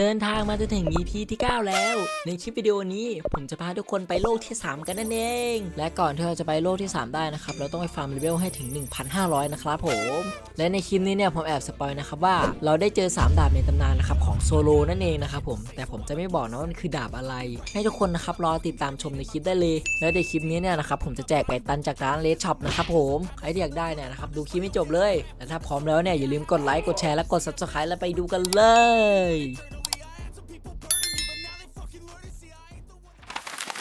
เดินทางมาจนถึง EP ที่ 9 แล้ว ในคลิปวิดีโอนี้ ผมจะพาทุกคนไปโลกที่ 3 กันนั่นเอง และก่อนที่เราจะไปโลกที่ 3 ได้นะครับ เราต้องไปฟาร์มเลเวลให้ถึง 1,500 นะครับผม และในคลิปนี้เนี่ยผมแอบสปอยนะครับว่าเราได้เจอ 3 ดาบในตำนานนะครับของโซโลนั่นเองนะครับผม แต่ผมจะไม่บอกนะว่ามันคือดาบอะไร ให้ทุกคนนะครับรอติดตามชมในคลิปได้เลย และในคลิปนี้เนี่ยนะครับผมจะแจกไก่ตันจากร้านเลดช็อปนะครับผมใครที่อยากได้เนี่ยนะครับดูคลิปไม่จบเลย และถ้าพร้อมแล้วเนี่ยอย่าลืมกดไลค์กดแชร์และกด subscribe แล้วไปดูกันเลย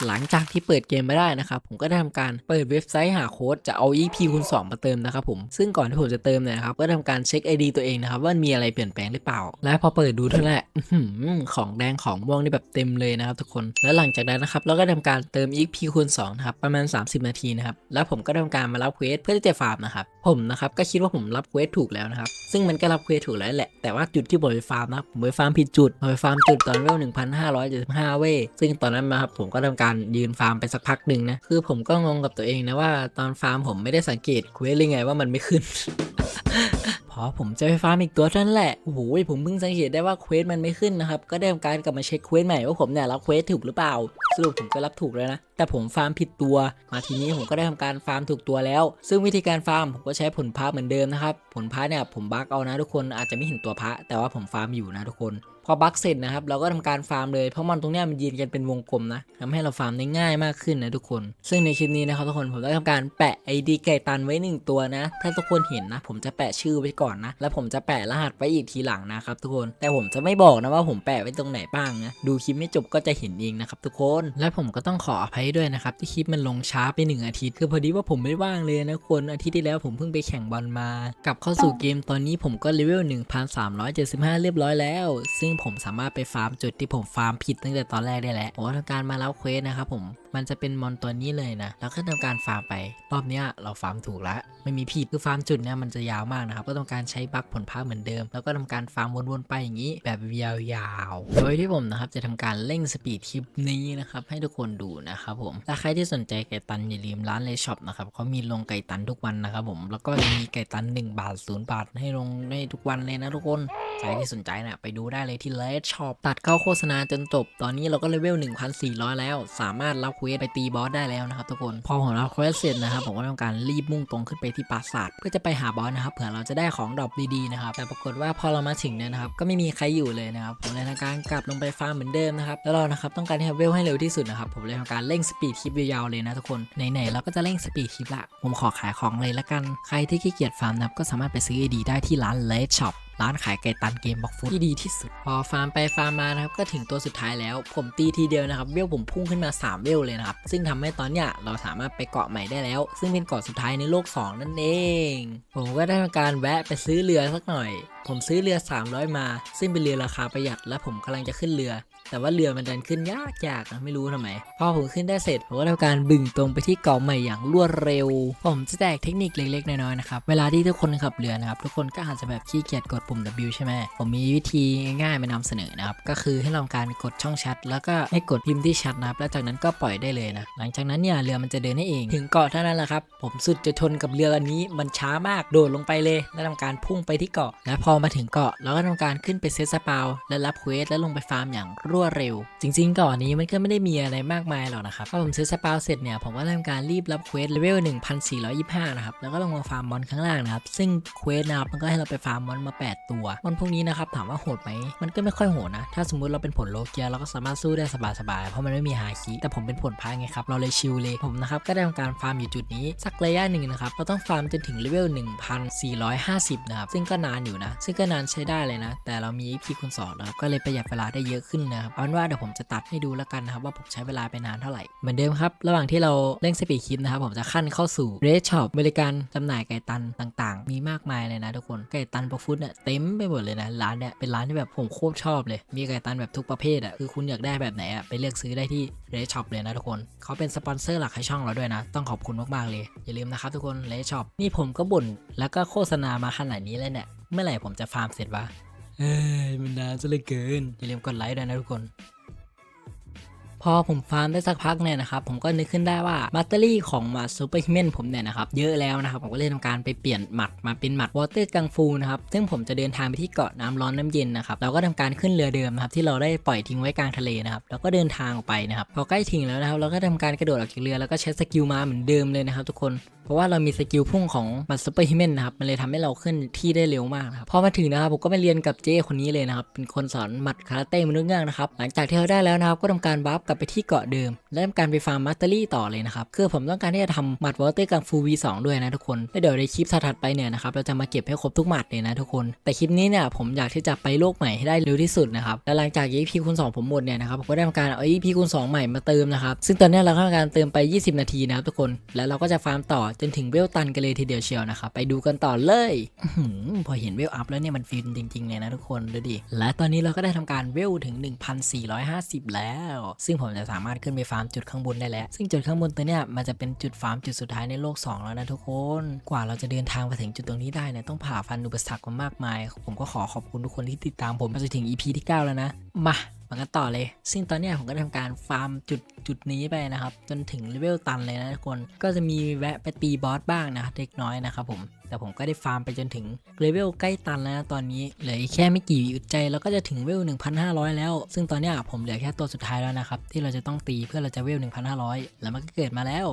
หลังจากที่เปิดเกมไม่ได้นะครับผมก็ได้ทำการเปิดเว็บไซต์หาโค้ดจะเอา EP คูณ2มาเติมนะครับผมซึ่งก่อนที่ผมจะเติมเนี่ยครับก็ทำการเช็ค ID ตัวเองนะครับว่ามีอะไรเปลี่ยนแปลงหรือเปล่า และพอเปิดดูเท่านั้นแหละของแดงของม่วงนี่แบบเต็มเลยนะครับทุกคนและหลังจากนั้นนะครับเราก็ทำการเติม EP คูณ2นะครับประมาณ 30 นาทีนะครับแล้วผมก็ทำการมารับเควสเพื่อที่จะฟาร์มนะครับผมนะครับก็คิดว่าผมรับเควสถูกแล้วนะครับซึ่งมันก็รับเควสถูกแล้วแหละแต่ว่าจุดที่ผมไปฟาร์มนะผมไปฟาร์มผิดจุดผมไปฟาร์มจุดตอนเวล1,575เว้ซึ่งตอนนั้นนะครับผมก็ทำการยืนฟาร์มไปสักพักหนึ่งนะ คือผมก็งงกับตัวเองนะว่าตอนฟาร์มผมไม่ได้สังเกตเควสเลยไงว่ามันไม่ขึ้น อผมจะไปฟาร์มอีกตัวท่านั้นแหละโอ้โหผมเพิ่งสังเกตได้ว่าเควสมันไม่ขึ้นนะครับ ก็ได้ทำการกลับมาเช็คเควสใหม่ว่าผมเนี่ยรับเควสถูกหรือเปล่า สรุปผมก็รับถูกแล้วนะ แต่ผมฟาร์มผิดตัว มาทีนี้ผมก็ได้ทำการฟาร์มถูกตัวแล้ว ซึ่งวิธีการฟาร์มผมก็ใช้ผลพระเหมือนเดิมนะครับ ผลพระเนี่ยผมบักเอานะทุกคน อาจจะไม่เห็นตัวพระ แต่ว่าผมฟาร์มอยู่นะทุกคน พอบักเสร็จนะครับ เราก็ทำการฟาร์มเลย เพราะมันตรงเนี้ยมันยืนกันเป็นวงกลมนะทำให้เราฟาร์มได้ง่ายมากขึ้นนะทุกคน ซึ่งในคลิปนี้นะครับทุกคนผมได้ทำการแปะ ID ไก่ตันไว้หนึ่งตัวนะ ถ้าทุกคนเห็นนะ ผมจะแปะชื่อไว้ก่อนนะ แล้วผมจะแปะรหัสไว้อีกทีหลังนะครับทุกคน แต่ผมจะไม่บอกนะว่าผมแปะไว้ตรงไหนบ้างนะ ดูคลิปไม่จบก็จะเห็นเองนะครับทุกคน และผมก็ต้องขออภัยด้วยนะครับที่คลิปมันลงช้าไปหนึ่งอาทิตย์ คือพอดีว่าผมไม่ว่างเลยนะทุกคนอาทิตย์ที่แล้วผมเพิ่งไปแข่งบอลมา กลับเข้าสู่เกมตอนนี้ผมก็เลเวล1,375 เรียบร้อยแล้ว ซึ่งผมสามารถไปฟาร์มจุดที่ผมฟาร์มผิดตั้งแต่ตอนแรกได้แล้วผมก็ทำการมารับเควสนะครับผม มันจะเป็นมอนตัวนี้เลยนะแล้วก็ทำการฟาร์มไป รอบนี้เราฟาร์มถูกแล้วไม่มีผิดคือฟาร์มจุดเนี้ยมันจะยาวมากนะครับก็ต้องการใช้บัคผลพาเหมือนเดิม แล้วก็ทำการฟาร์มวนๆไปอย่างนี้ แบบยาวๆ โดยที่ผมนะครับจะทำการเร่งสปีดคลิปนี้นะครับให้ทุกคนดูนะครับผมถ้าใครที่สนใจไก่ตันอย่าลืมร้านเลช็อปนะครับเขามีลงไก่ตันทุกวันนะครับผมแล้วก็จะมีไก่ตัน 1 บาท 0 บาท ให้ลงในทุกวันเลยนะทุกคนใครที่สนใจเนี่ยไปดูได้เลยที่เลช็อปตัดเข้าโฆษณาจนจบ ตอนนี้เราก็เลเวล 1,400 แล้ว สามารถรับเควสไปตีบอสได้แล้วนะครับทุกคน พอผมรับเควสเสร็จนะครับผมก็ทำการรีบมุ่งตรงขึ้นไปที่ปราสาทเพื่อจะไปหาบอสนะครับเผื่อเราจะได้ของดรอปดีๆนะครับแต่ปรากฏว่าพอเรามาถึงเนี่ยนะครับก็ไม่มีใครอยู่เลยนะครับผมเลยทำการกลับลงไปฟาร์มเหมือนเดิมนะครับแล้วเรานะครับต้องการที่จะเวลให้เร็วที่สุดนะครับผมเลยทำการเร่งสปีดคลิปยาวๆเลยนะทุกคนไหนๆเราก็จะเร่งสปีดคลิปละผมขอขายของเลยละกันใครที่ขี้เกียจฟาร์มนะครับก็สามารถไปซื้อดีได้ที่ร้านเลดช็อป ร้านขายไก่ตันเกมบ็อกฟุตที่ดีที่สุด พอฟาร์มไปฟาร์มมานะครับก็ถึงตัวสุดท้ายแล้ว ผมตีทีเดียวนะครับเวลผมพุ่งขึ้นมา 3 เวลเลยนะครับ ซึ่งทำให้ตอนเนี้ยเราสามารถไปเกาะใหม่ได้แล้ว ซึ่งเป็นเกาะสุดท้ายในโลก 2 นั่นเอง ผมก็ได้ทำการแวะไปซื้อเรือสักหน่อย ผมซื้อเรือ 300 มา ซึ่งเป็นเรือราคาประหยัด และผมกำลังจะขึ้นเรือ แต่ว่าเรือมันดันขึ้นยากยากนะไม่รู้ทำไม พอผมขึ้นได้เสร็จ ผมก็ทำการบึ่งตรงไปที่เกาะใหม่อย่างรวดเร็ว ผมจะแจกเทคนิคเล็กๆน้อยๆนะครับ เวลาที่ทุกคนขับเรือนะครับ ทุกคนก็อาจจะแบบขี้เกียจกดปุ่ม W ใช่ไหมผมมีวิธีง่ายๆมานำเสนอนะครับ ก็คือให้ลองการกดช่องแชทแล้วก็ให้กดพิมพ์ที่แชทนะครับ แล้วจากนั้นก็ปล่อยได้เลยนะ หลังจากนั้นเนี่ยเรือมันจะเดินให้เอง ถึงเกาะเท่านั้นแหละครับ ผมสุดจะทนกับเรืออันนี้ มันช้ามาก โดดลงไปเลย แล้วทำการพุ่งไปที่เกาะและพอมาถึงเกาะเราก็ทำการขึ้นไปเซตสปาวและรับเควสแล้วลงไปฟาร์มอย่างรวดเร็ว จริง ๆ เกาะนี้มันก็ไม่ได้มีอะไรมากมายหรอกนะครับพอผมเซื้อสปาวเสร็จเนี่ยผมก็ทำการรีบรับเควสเลเวล1425นะครับแล้วก็ลงมาฟาร์มมอนข้างล่างนะครับซึ่งเควสนะครับมันก็ให้เราไปฟาร์มมอนมา 8 ตัวมอนพวกนี้นะครับถามว่าโหดไหมมันก็ไม่ค่อยโหดนะ ถ้าสมมุติเราเป็นผลโลเกียเราก็สามารถสู้ได้สบายๆเพราะมันไม่มีฮาคิแต่ผมเป็นผลพาไงครับเราเลยชิลเลยผมนะครับก็ได้ทำการฟาร์มอยู่จุดนี้สักระยะหนึ่งนะครับเราต้องฟาร์มจนถึงเลเวล1450นะครับซึ่งก็นานอยู่นะซึ่งก็นานใช้ได้เลยนะ แต่เรามี EP คูณสองนะครับก็เลยประหยัดเวลาได้เยอะขึ้นนะครับเอาเป็นว่าเดี๋ยวผมจะตัดให้ดูแล้วกันนะครับว่าผมใช้เวลาไปนานเท่าไหร่ เหมือนเดิมครับ ระหว่างที่เราเร่งสปีดคลิปนะครับผมจะขั้นเข้าสู่เรดช็อปบริการจำหน่ายไก่ตันต่าง ๆ มีมากมายเลยนะทุกคนไก่ตันประฟุตเนี่ยเต็มไปหมดเลยนะร้านเนี่ยเป็นร้านที่แบบผมโคตรชอบเลย มีไก่ตันแบบทุกประเภทอะคือคุณอยากได้แบบไหนอะไปเลือกซื้อได้ที่เรดช็อปเลยนะทุกคนเขาเป็นสปอนเซอร์หลักให้ช่องเราด้วยนะ ต้องขอบคุณมากๆเลยอย่าลืมนะครับทุกคนเรดช็อปนี่ผมก็บ่นแล้วก็โฆษณามาขนาดนี้แล้วเนี่ย เมื่อไหร่ผมจะฟาร์มเสร็จวะเอ้ยมันนานซะเหลือเกินอย่าลืมกดไลค์ด้วยนะทุกคนพ อพอผมฟาร์มได้สักพักเนี่ยนะครับผมก็นึกขึ้นได้ว่าแบตเตอรี่ของมัดซูเปอร์ฮิมเมนผมเนี่ยนะครับเยอะแล้วนะครับผมก็เลยทำการไปเปลี่ยนหมัดมาเป็นหมัดวอเตอร์กังฟูนะครับซึ่งผมจะเดินทางไปที่เกาะน้ำร้อนน้ำเย็นนะครับเราก็ทำการขึ้นเรือเดิมนะครับที่เราได้ปล่อยทิ้งไว้กลางทะเลนะครับแล้วก็เดินทางออกไปนะครับพอใกล้ถึงแล้วนะครับเราก็ทำการกระโดดออกจากเรือแล้วก็ใช้สกิลมาเหมือนเดิมเลยนะครับทุกคนเพราะว่าเรามีสกิลพุ่งของบัตซูเปอร์ฮิมเมนนะครับมันเลยทำให้เราขึ้นที่ได้เร็วมากครับพอมาถึงนะครับผมก็ไปเรียนกับเจ้คนนี้เลยนะครับเป็นคนสอนหมัดคาราเต้มนุษย์เงือกนะครับหลังจากที่เราได้แล้วนะครับก็ทำการบัฟกลับไปที่เกาะเดิม และทำการไปฟาร์มมาสเตอรี่ต่อเลยนะครับ คือผมต้องการที่จะทำหมัดวอเตอร์กังฟู V2 ด้วยนะทุกคนแล้วเดี๋ยวในคลิปถัดไปเนี่ยนะครับเราจะมาเก็บให้ครบทุกหมัดเลยนะทุกคน แต่คลิปนี้เนี่ยผมอยากที่จะไปโลกใหม่ให้ได้เร็วที่สุดนะครับและหลังจาก EP คูณ2ผมหมดเนี่ยนะครับผมก็ได้ทำการเอา EP คูณ2ใหม่มาเติมนะครับซึ่งตอนนี้เราก็ทำการเติมไป 20 นาทีนะครับทุกคนแล้วเราก็จะฟาร์มต่อจนถึงเวลตันกันเลยทีเดียวเชียวนะครับไปดูกันต่อเลยพอเห็นเวลอัพแล้วเนี่ยมันฟินจริงๆเลยนะทุกคนดูดิและตอนนี้เราก็ได้ทำการเวลถึง 1,450 แล้ว ซึ่งผมจะสามารถขึ้นไปฟาร์มจุดข้างบนได้แล้ว ซึ่งจุดข้างบนตัวเนี้ยมันจะเป็นจุดฟาร์มจุดสุดท้ายในโลก 2 แล้วนะทุกคน กว่าเราจะเดินทางไปถึงจุดตรงนี้ได้เนี่ยต้องผ่าฟันอุปสรรคมามากมาย ผมก็ขอขอบคุณทุกคนที่ติดตามผมมาจนถึง EP ที่ 9 แล้วนะ มา มากันต่อเลย ซึ่งตอนนี้ผมก็ได้ทำการฟาร์มจุดจุดนี้ไปนะครับ จนถึงเลเวลตันเลยนะทุกคน ก็จะมีแวะไปตีบอสบ้างนะเล็กน้อยนะครับผม แต่ผมก็ได้ฟาร์มไปจนถึงเลเวลใกล้ตันแล้วนะตอนนี้ เหลือแค่ไม่กี่อึดใจแล้วก็จะถึงเวล 1,500 แล้ว ซึ่งตอนนี้ผมเหลือแค่ตัวสุดท้ายแล้วนะครับ ที่เราจะต้องตีเพื่อเราจะเวล 1,500 แล้วมันก็เกิดมาแล้ว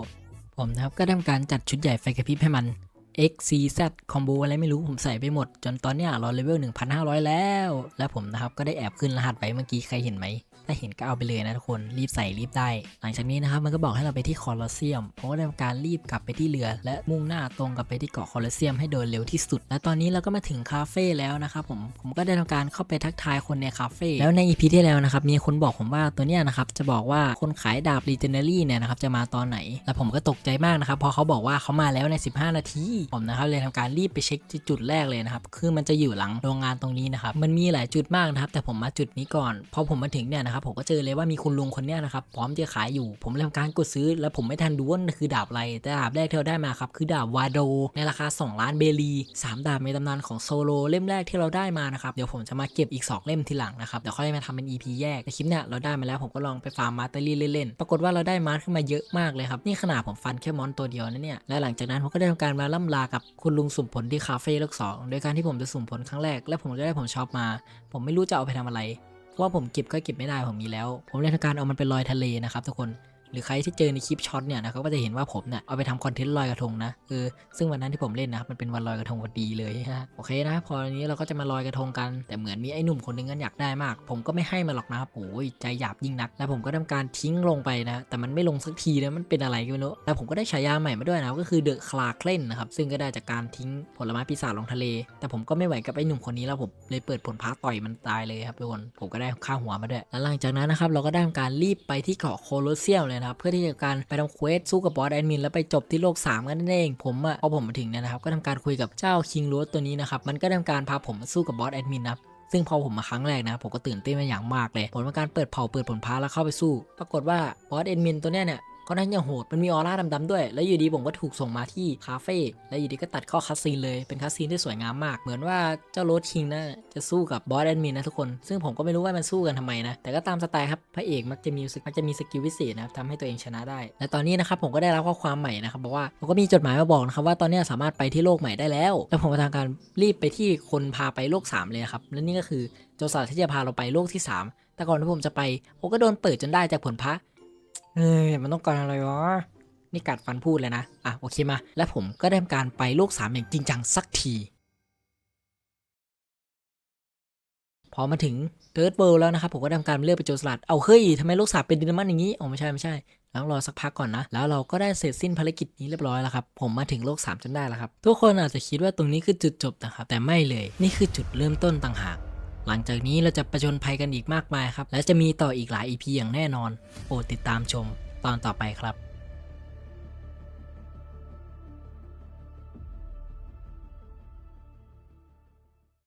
ผมนะครับก็ทำการจัดชุดใหญ่ไฟกระพริบให้มัน X C Z คอมโบอะไรไม่รู้ผมใส่ไปหมด จนตอนเนี้ยเราเลเวล 1,500 แล้ว และผมนะครับ ก็ได้แอบขึ้นรหัสไปเมื่อกี้ใครเห็นไหม ถ้าเห็นก็เอาไปเลยนะทุกคนรีบใส่รีบได้ หลังจากนี้นะครับมันก็บอกให้เราไปที่คอลอเซียมผมก็ได้ทำการรีบกลับไปที่เรือ และมุ่งหน้าตรงกลับไปที่เกาะคอลอเซียมให้โดยเร็วที่สุด และตอนนี้เราก็มาถึงคาเฟ่แล้วนะครับผมผมก็ได้ทำการเข้าไปทักทายคนในคาเฟ่แล้วในอีพีที่แล้วนะครับมีคนบอกผมว่าตัวเนี้ยนะครับจะบอกว่าคนขายดาบ Legendary เนี่ยนะครับจะมาตอนไหน แล้วผมก็ตกใจมากนะครับพราะเขาบอกว่าเขามาแล้วใน 15 นาทีผมนะครับเลยทำการรีบไปเช็คจุดแรกเลยนะครับคือมันจะอยู่หลังโรงงานตรงนี้นะครับมันมีหลายจุดมากนะครับแต่ผมมาจุดนี้ก่อนพอผมมาถึงเนี่ยนะครับผมก็เจอเลยว่ามีคุณลุงคนเนี้ยนะครับพร้อมจะขายอยู่ ผมเลยทำการกดซื้อ แล้วผมไม่ทันดูว่าคือดาบอะไร แต่ดาบแรกที่เราได้มาครับคือดาบวาโด ในราคา 2 ล้านเบลี3ดาบในตำนานของโซโลเล่มแรกที่เราได้มานะครับเดี๋ยวผมจะมาเก็บอีก 2 เล่มทีหลังนะครับเดี๋ยวค่อยมาทำเป็น EP แยกแต่คลิปเนี้ยเราได้มาแล้วผมก็ลองไปฟาร์มมาสเตอรี่เล่นๆปรากฏว่าเราได้มาร์ขึ้นมาเยอะมากเลยครับนี่ขนาดผมฟันแค่มอนตัวเดียวนะเนี่ยและหลังจากนั้นผมก็ได้ทำการมาล่ำลากับคุณลุงสุ่มผลที่คาเฟ่เลกสองโดยการที่ผมจะสุ่มผลครั้งแรกและผมก็ได้ผมชอบมา ผมไม่รู้จะเอาไปทำอะไร เพราะว่าผมเก็บก็เก็บไม่ได้ผมมีแล้ว ผมเลยทำการเอามันไปลอยทะเลนะครับทุกคน หรือใครที่เจอในคลิปช็อตเนี่ยนะครับก็จะเห็นว่าผมเนี่ยเอาไปทำคอนเทนต์ลอยกระทงนะเออซึ่งวันนั้นที่ผมเล่นนะครับมันเป็นวันลอยกระทงพอดีเลยฮะโอเคนะ พออันนี้เราก็จะมาลอยกระทงกัน แต่เหมือนมีไอ้หนุ่มคนหนึงกันอยากได้มาก ผมก็ไม่ให้มาหรอกนะครับโอ้ยใจหยาบยิ่งนัก แล้วผมก็ทำการทิ้งลงไปนะ แต่มันไม่ลงสักทีนะมันเป็นอะไรก็ไม่รู้แล้วผมก็ได้ฉายาใหม่มาด้วยนะก็คือเดอะคลาเคลนนะครับซึ่งก็ได้จากการทิ้งผลไม้ปีศาจลงทะเล แต่ผมก็ไม่ไหวกับไอ้หนุ่มคนนี้แล้วผมเลยเปิดผลพาต่อยมันตายเลยครับทุกคนผมก็ได้ค่าหัวมาด้วยแล้วหลังจากนั้นนะครับเราก็ได้ทำการรีบไปที่เกาะโคโลเซียมเลยนะครับเพื่อที่จะการไปทำเควสสู้กับบอสแอดมินแล้วไปจบที่โลก 3 กันนั่นเอง ผมอะพอผมมาถึงเนี่ยนะครับก็ทำการคุยกับเจ้าคิงลัวตัวนี้นะครับมันก็ทำการพาผมมาสู้กับบอสแอดมินนะครับซึ่งพอผมมาครั้งแรกนะผมก็ตื่นเต้นมาอย่างมากเลยผลของการเปิดเผาเปิดผลพาแล้วเข้าไปสู้ ปรากฏว่าบอสแอดมินตัวเนี้ยเนี่ย ก็นั่นยังโหดมันมีออร่าดำๆด้วย แล้วอยู่ดีผมก็ถูกส่งมาที่คาเฟ่แล้วอยู่ดีก็ตัดข้าคัสซีนเลยเป็นคัสซีนที่สวยงามมาก เหมือนว่าเจ้าโรสคิงนะจะสู้กับบอสแอดมินนะทุกคน ซึ่งผมก็ไม่รู้ว่ามันสู้กันทำไมนะ แต่ก็ตามสไตล์ครับพระเอกมักจะมีมักจะมีสกิลวิเศษนะครับทำให้ตัวเองชนะได้ และตอนนี้นะครับผมก็ได้รับข้อความใหม่นะครับบอกว่าผมก็มีจดหมายมาบอกนะครับว่าตอนนี้สามารถไปที่โลกใหม่ได้แล้ว แล้วผมก็ทำการรีบไปที่คนพาไปโลกสามเลยครับและนี่ก็คือโจรสลัดที่จะพาเราไปโลกที่สามแต่ก่อนที่ผมจะไปผมก็โดนเปิดจนได้จากผลพระ เฮ้ยมันต้องการอะไรวะนี่กัดฟันพูดเลยนะ อะโอเคมา และผมก็ได้ทำการไปโลกสามอย่างจริงจังสักที พอมาถึงเ i ิร์ดเวิลแล้วนะครับ ผมก็ทำการเลือกไปโจรสลัด เอาเฮ้ยทำไมโลกสามเป็นดินมันอย่างนี้ อ๋อไม่ใช่ไม่ใช่ แล้วรอสักพักก่อนนะ แล้วเราก็ได้เสร็จสิ้นภารกิจนี้เรียบร้อยแล้วครับ ผมมาถึงโลก 3 จนได้แล้วครับ ทุกคนอาจจะคิดว่าตรงนี้คือจุดจบนะครับ แต่ไม่เลย นี่คือจุดเริ่มต้นต่างหาก หลังจากนี้เราจะประชนภัยกันอีกมากมายครับ และจะมีต่ออีกหลาย EP อย่างแน่นอน โปรดติดตามชมตอนต่อไปครับ